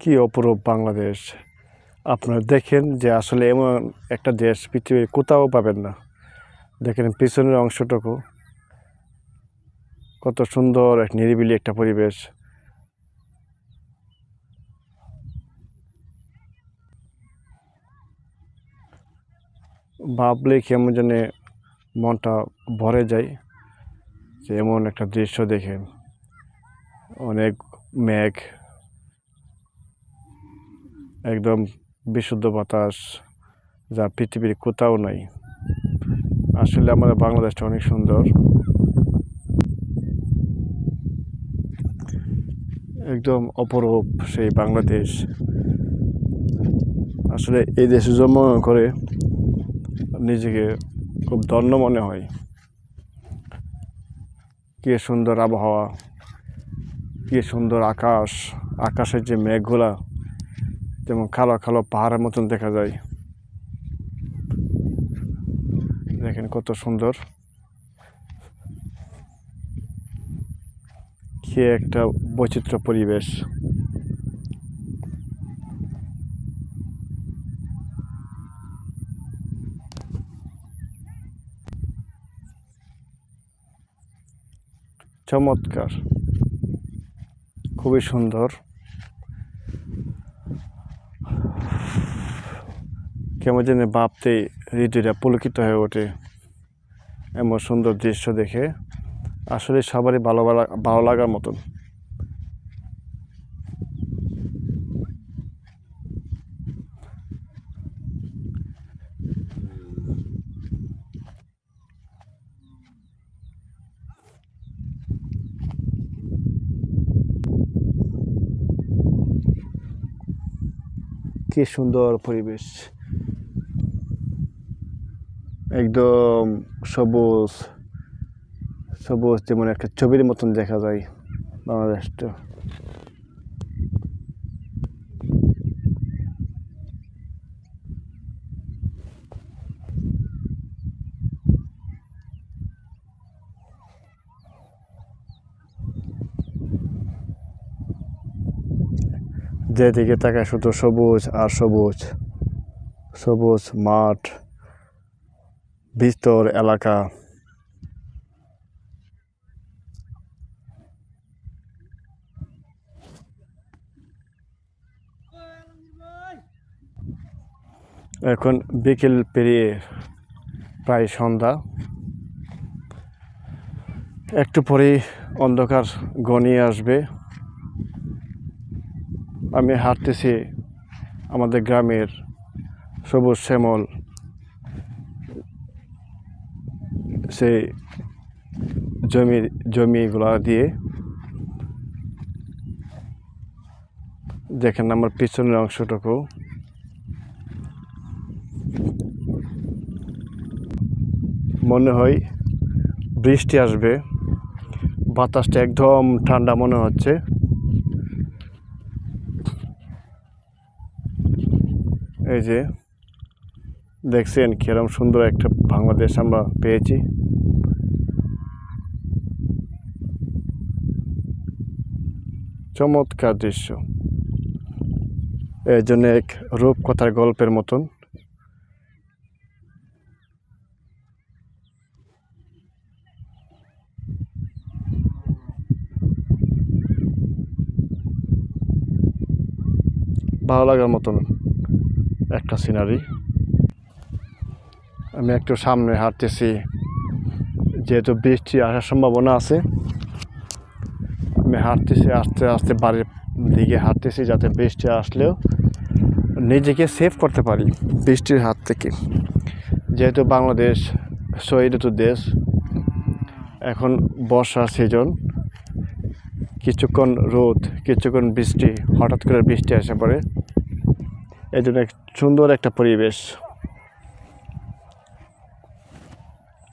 কি অপরূপ বাংলাদেশ। আপনারা দেখেন যে আসলে এমন একটা দেশ পৃথিবীর কোথাও পাবেন না। দেখেন পিছনের অংশটুকু। কত সুন্দর এক নিরিবিলি একটা পরিবেশ। ভাবলে কেমন যেন মনটা ভরে যায় যে এমন একটা দৃশ্য দেখে অনেক মেঘ। একদম বিশুদ্ধ বাতাস, যা পৃথিবীর কোথাও নাই। আসলে আমাদের বাংলাদেশটা অনেক সুন্দর। একদম অপরূপ সেই বাংলাদেশ। আসলে এই দেশে জন্ম করে নিজেকে খুব ধন্য মনে হয়। কি সুন্দর আবহাওয়া, কি সুন্দর আকাশ, আকাশের যে মেঘগুলা যেমন কালো কালো পাহাড়ের মতন দেখা যায়। দেখেন কত সুন্দর। কি একটা বৈচিত্র্য পরিবেশ। চমৎকার। খুবই সুন্দর। কেমন যেন ভাবতে হৃদয়টা পুলকিত হয়ে ওঠে। এমন সুন্দর দৃশ্য দেখে আসলে সবারই ভালো- ভালো লাগার মতন। কি সুন্দর পরিবেশ। একদম সবুজ সবুজ যেমন একটা ছবির মতন দেখা যায় বাংলাদেশটা। যেদিকে তাকায় শুধু সবুজ আর সবুজ সবুজ মাঠ। বিস্তর এলাকা। এখন বিকেল পেরিয়ে প্রায় সন্ধ্যা। একটু পরেই অন্ধকার ঘনিয়ে আসবে। আমি হাঁটতেছি আমাদের গ্রামের সবুজ শ্যামল। সেই জমি, জমিগুলা দিয়ে দেখেন আমার পিছনের অংশটুকু। মনে হয় বৃষ্টি আসবে, বাতাসটা একদম ঠান্ডা মনে হচ্ছে। এই যে দেখছেন কিরম সুন্দর একটা বাংলাদেশ আমরা পেয়েছি। চমৎকার দৃশ্য। এর জন্য এক রূপকথার গল্পের মতন। ভালো লাগার মতন একটা সিনারি আমি একটু সামনে হাঁটতেছি, যেহেতু বৃষ্টি আসার সম্ভাবনা আছে। আমি হাঁটতেছি, আস্তে আস্তে বাড়ির দিকে হাঁটতেছি যাতে বৃষ্টি আসলেও নিজেকে সেভ করতে পারি বৃষ্টির হাত থেকে। যেহেতু বাংলাদেশ শহীদ ঋতু দেশ, এখন বর্ষার সিজন কিছুক্ষণ রোদ, কিছুক্ষণ বৃষ্টি, হঠাৎ করে বৃষ্টি আসে পড়ে। এই জন্য সুন্দর একটা পরিবেশ।